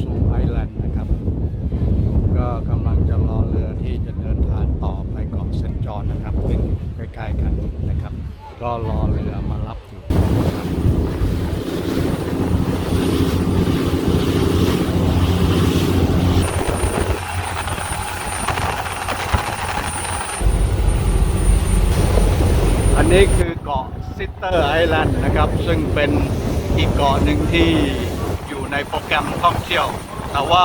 สู่ไอแลนด์นะครับ ก็กำลังจะรอเรือที่จะเดินทางต่อไปเกาะเซนจอนนะครับซึ่งใกล้ๆกันนะครับ ก็รอเรือมารับอยู่อันนี้คือเกาะซิสเตอร์ไอแลนด์นะครับ ซึ่งเป็นอีกเกาะหนึ่งที่ ในโปรแกรมท่องเที่ยว แต่ว่า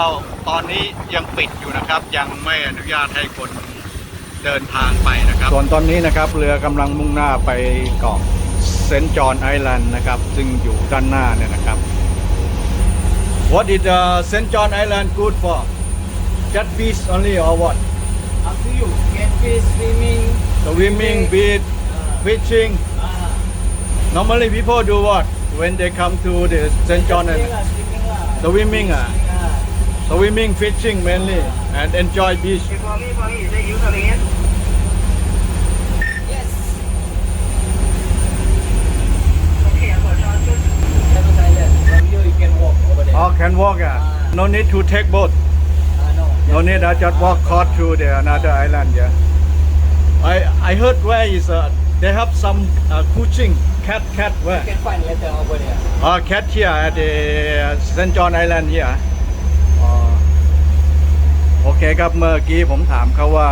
ตอนนี้ยังปิดอยู่นะครับ ยังไม่อนุญาตให้คนเดินทางไปนะครับ ส่วนตอนนี้นะครับเรือกำลังมุ่งหน้าไปเกาะเซนต์จอห์นไอแลนด์นะครับซึ่งอยู่ด้านหน้าเนี่ยนะครับ What is uh, St. John Island good for? Just beach only or what? Up to you. Get fish, swimming. Swimming, beach, fishing. Ah. Normally people do what when they come to the St. John Swimming and lah, swimming lah. swimming ah, swimming, fishing mainly, and enjoy beach. Okay, for me, for me, is it you coming in? Yes. Okay, I've got transfer. Seven Island. From here you can walk over there. Oh, can walk ah. No need to take boat. Ah, no. No need. I just walk across to the another island. Yeah. I I heard where is uh, they have some uh, coaching cat cat where. You can find later over there. Oh, cat here at the St. John Island here. อ๋อโอเคครับเมื่อกี้ผมถามเขาว่า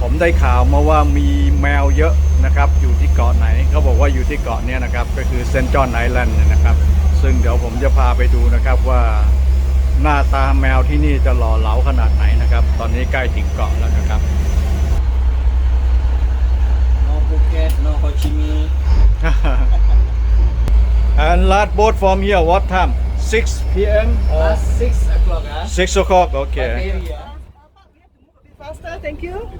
ผมได้ข่าวมาว่ามีแมวเยอะนะครับ อยู่ที่เกาะไหนเขาบอกว่าอยู่ที่เกาะเนี้ยนะครับ ก็คือเซนจอนไอแลนด์นะครับ ซึ่งเดี๋ยวผมจะพาไปดูนะครับว่าหน้าตาแมวที่นี่จะหล่อเหลาขนาดไหนนะครับ ตอนนี้ใกล้ถึงเกาะแล้วนะครับ No Phuket, no Ho Chi Minh. and last boat from here what time 6 p.m. or Uh, six o'clock. Ah. 6 o'clock okay Area. Faster, thank you.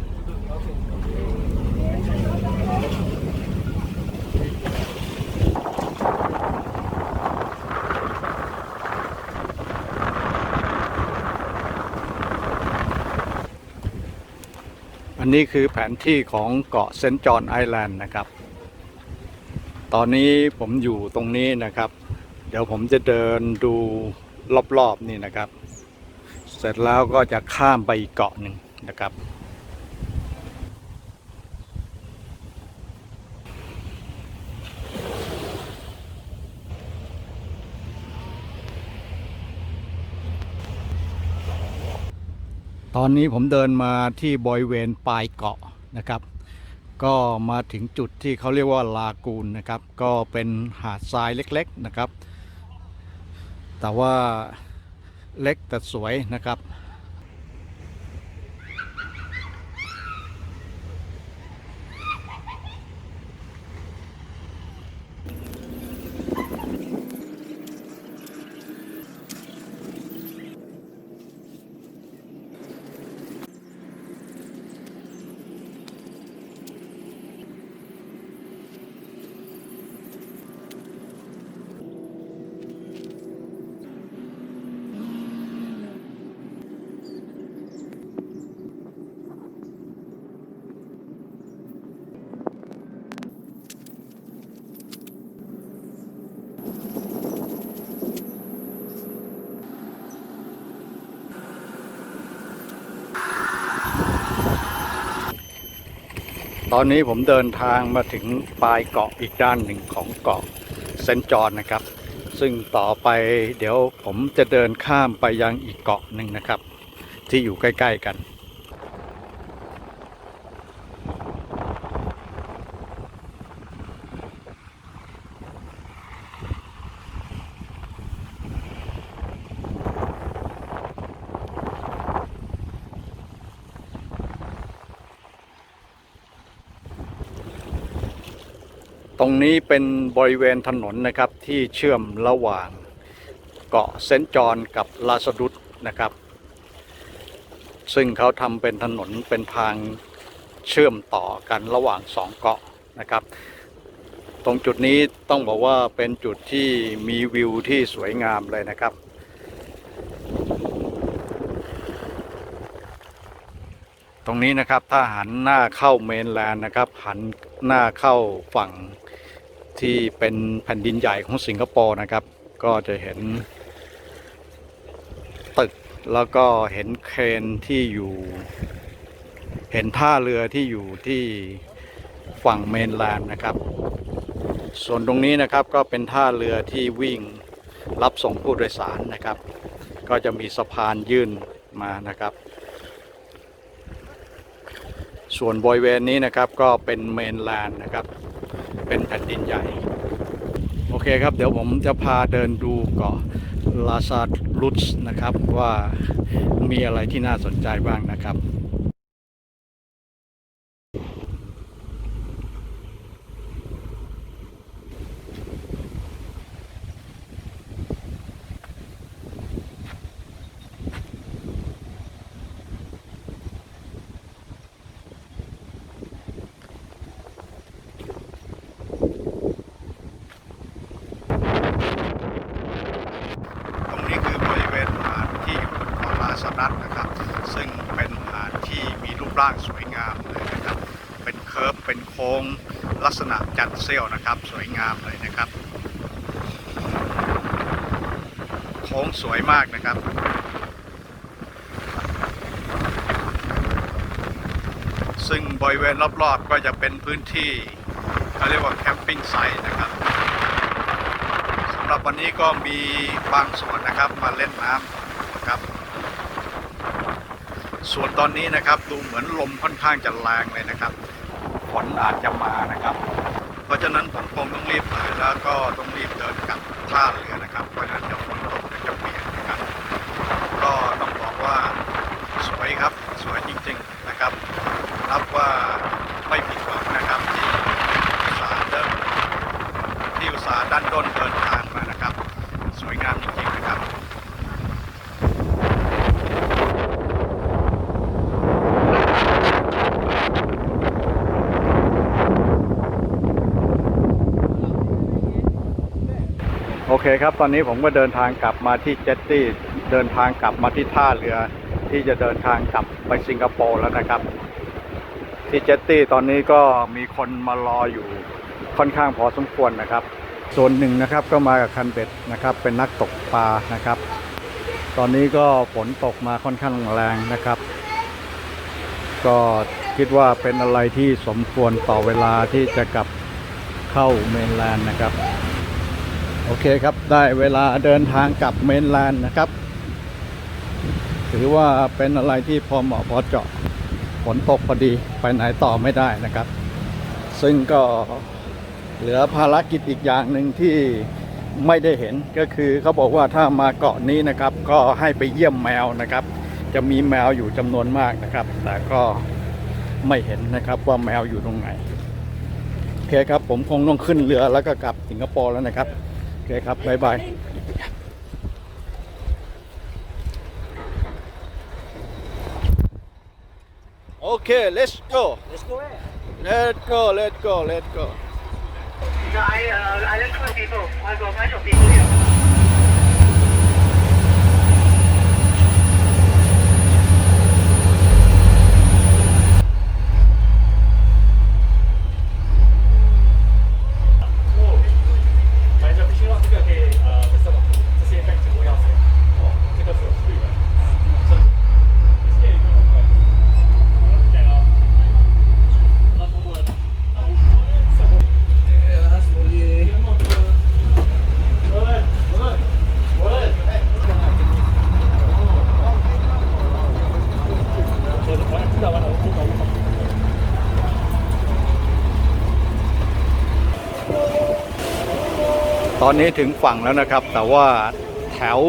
อันนี้คือแผนที่ของเกาะเซนต์จอห์นไอแลนด์นะครับ ตอนนี้ผมอยู่ตรงนี้นะครับ เดี๋ยวผมจะเดินดูรอบๆนี่นะครับ เสร็จแล้วก็จะข้ามไปอีกเกาะหนึ่งนะครับ ตอนนี้ผมเดินมาที่บริเวณปลายเกาะนะครับ ก็มาถึงจุดที่เขาเรียกว่าลากูนนะครับ ก็เป็นหาดทรายเล็กๆนะครับ แต่ว่าเล็กแต่สวยนะครับ ตอนนี้ผมเดินทางมาถึงปลายเกาะอีกด้านหนึ่งของเกาะเซนจอนนะครับ ซึ่งต่อไปเดี๋ยวผมจะเดินข้ามไปยังอีกเกาะหนึ่งนะครับ ที่อยู่ใกล้ ๆ กัน ตรงนี้เป็นบริเวณถนนนะครับที่เชื่อมระหว่างเกาะเซนจอนกับลาสดุดนะครับ ซึ่งเขาทำเป็นถนนเป็นทางเชื่อมต่อกันระหว่างสองเกาะนะครับ ตรงจุดนี้ต้องบอกว่าเป็นจุดที่มีวิวที่สวยงามเลยนะครับตรงนี้นะครับถ้าหันหน้าเข้าเมนแลนด์นะครับ หันหน้าเข้าฝั่ง ที่เป็นแผ่นดินใหญ่ของสิงคโปร์นะครับ ก็จะเห็น ตึกแล้วก็เห็นเครนที่อยู่ เห็นท่าเรือที่อยู่ที่ฝั่งเมนแลนด์นะครับ ส่วนตรงนี้นะครับก็เป็นท่าเรือที่วิ่งรับส่งผู้โดยสารนะครับ ก็จะมีสะพานยื่นมานะครับ ส่วนบริเวณนี้นะครับก็เป็นเมนแลนด์นะครับ เป็นแผ่นดินใหญ่ โอเคครับ เดี๋ยวผมจะพาเดินดูเกาะลาซาลุสนะครับว่ามีอะไรที่น่าสนใจบ้างนะครับ ตรงนี้คือบริเวณหาดที่อยู่บนเกาะลาซาดัสนะครับ ซึ่งเป็นหาดที่มี ร่างสวยงามเลยนะครับ เป็นเคิร์ฟเป็นโค้งลักษณะจัดเซี่ยวนะครับ สวยงามเลยนะครับ โค้งสวยมากนะครับซึ่งบริเวณรอบๆ ก็จะเป็นพื้นที่เขาเรียกว่าแคมปิ้งไซต์นะครับสำหรับวันนี้ก็มีบางส่วนนะครับมาเล่นน้ำนะครับ ส่วนตอนนี้นะครับดูเหมือนลมค่อนข้างจะแรงเลยนะครับฝนอาจจะมานะครับ เพราะฉะนั้นผมคงต้องรีบไปแล้วก็ต้องรีบเดินกลับท่าเรือนะครับเพราะฉะนั้นจะฝนตกเดี๋ยวจะเปียกนะครับ ก็ต้องบอกว่าสวยครับสวยจริงๆนะครับ นับว่าไม่ผิดหวังนะครับที่อุตสาห์เดิน ที่อุตสาห์ด้านต้นเดินทางมานะครับ สวยงามจริงๆนะครับ โอเคครับ ตอนนี้ผมก็เดินทางกลับมาที่เจตตี้เดินทางกลับมาที่ท่าเรือ ที่จะเดินทางกลับไปสิงคโปร์แล้วนะครับ ที่เจตตี้ตอนนี้ก็มีคนมารออยู่ค่อนข้างพอสมควรนะครับ ส่วนหนึ่งนะครับก็มากับคันเบ็ดนะครับ เป็นนักตกปลานะครับ ตอนนี้ก็ฝนตกมาค่อนข้างแรงนะครับ ก็คิดว่าเป็นอะไรที่สมควรต่อเวลาที่จะกลับเข้าเมนแลนด์นะครับ อเคครับ ได้เวลาเดินทางกลับเมนแลนด์นะครับ ถือว่าเป็นอะไรที่พอเหมาะพอเจาะฝนตกพอดีไปไหนต่อไม่ได้นะครับ ซึ่งก็เหลือภารกิจอีกอย่างหนึ่งที่ไม่ได้เห็นก็คือเขาบอกว่าถ้ามาเกาะนี้นะครับ ก็ให้ไปเยี่ยมแมวนะครับ จะมีแมวอยู่จำนวนมากนะครับ แต่ก็ไม่เห็นนะครับว่าแมวอยู่ตรงไหนโอเคครับผมคงต้องขึ้นเรือแล้วก็กลับสิงคโปร์แล้วนะครับ อเคครับบ๊ายบาย โอเค let's go Let's go where? let's go let's go let's go The I, uh, island cruise people. I got a bunch of people here. อนนี้ถึงฝั่งแล้วนะครับ แต่ว่าแถว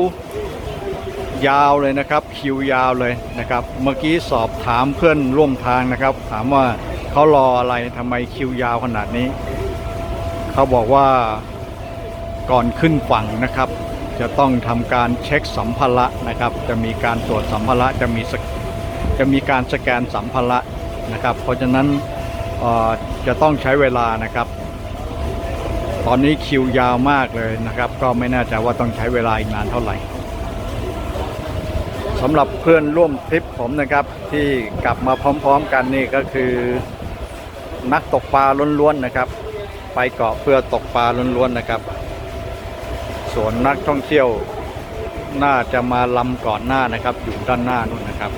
ยาวเลยนะครับ คิวยาวเลยนะครับ เมื่อกี้สอบถามเพื่อนร่วมทางนะครับ ถามว่าเขารออะไรทำไมคิวยาวขนาดนี้ เขาบอกว่าก่อนขึ้นฝั่งนะครับ จะต้องทำการเช็คสัมภาระนะครับ จะมีการตรวจสัมภาระจะมีจะมีการสแกนสัมภาระนะครับ เพราะฉะนั้นจะต้องใช้เวลานะครับ ตอนนี้คิวยาวมากเลยนะครับ ก็ไม่แน่ใจว่าต้องใช้เวลาอีกนานเท่าไหร่สำหรับเพื่อนร่วมทริปผมนะครับ ที่กลับมาพร้อมๆกันนี่ก็คือ นักตกปลาล้วนๆนะครับ ไปเกาะเพื่อตกปลาล้วนๆนะครับ ส่วนนักท่องเที่ยวน่าจะมาลำก่อนหน้านะครับ อยู่ด้านหน้านู่นนะครับ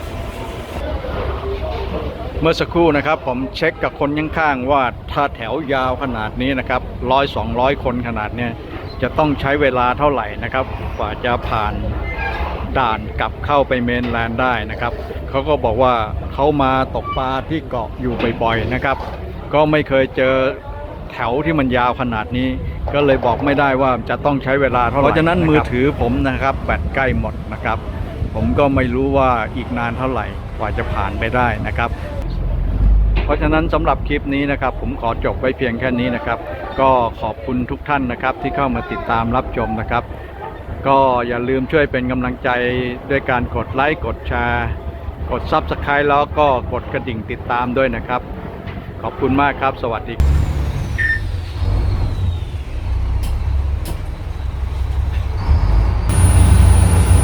มื่อสักครู่นะครับผมเช็คกับคนข้างๆว่าถ้าแถวยาวขนาดนี้นะครับร้อยสองร้อยคนขนาดเนี้ยจะต้องใช้เวลาเท่าไหร่นะครับกว่าจะผ่านด่านกลับเข้าไปเมนแลนด์ได้นะครับเขาก็บอกว่าเขามาตกปลาที่เกาะอยู่บ่อยๆนะครับ ก็ไม่เคยเจอแถวที่มันยาวขนาดนี้ ก็เลยบอกไม่ได้ว่าจะต้องใช้เวลาเท่าไหร่เพราะฉะนั้นมือถือผมนะครับแบตใกล้หมดนะครับ ผมก็ไม่รู้ว่าอีกนานเท่าไหร่กว่าจะผ่านไปได้นะครับ เพราะฉะนั้นสำหรับคลิปนี้นะครับ ผมขอจบไว้เพียงแค่นี้นะครับ ก็ขอบคุณทุกท่านนะครับ ที่เข้ามาติดตามรับชมนะครับ ก็อย่าลืมช่วยเป็นกำลังใจด้วยการกดไลค์กดแชร์กดซับสไครต์แล้วก็กดกระดิ่งติดตามด้วยนะครับ ขอบคุณมากครับ สวัสดี